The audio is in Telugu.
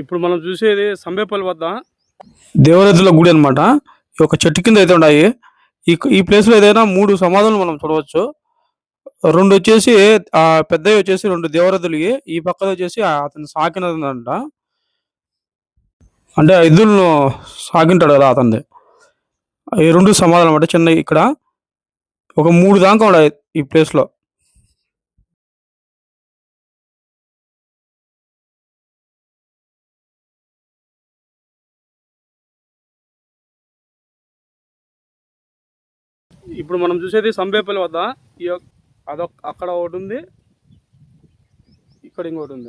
ఇప్పుడు మనం చూసేది సంబేపల్లి వద్ద దేవరతుల గుడి అనమాట ఈ ఒక చెట్టు కింద అయితే ఉన్నాయి. ఈ ఈ ప్లేస్లో ఏదైనా మూడు సమాధులు మనం చూడవచ్చు. రెండు వచ్చేసి ఆ పెద్దవి వచ్చేసి రెండు దేవరథులు ఈ పక్కన వచ్చేసి అతను సాకినదంట అంటే ఎద్దులను సాగింటాడు కదా అతనిది. ఈ రెండు సమాధానం అంటే చిన్న ఇక్కడ. ఒక మూడు దాకా ఉన్నాయి ఈ ప్లేస్లో ఇప్పుడు మనం చూసేది సంబేపల్లి వద్ద ఈ యొక్క- అదొక అక్కడ ఒకటి ఉంది. ఇక్కడ ఇంకోటి ఉంది.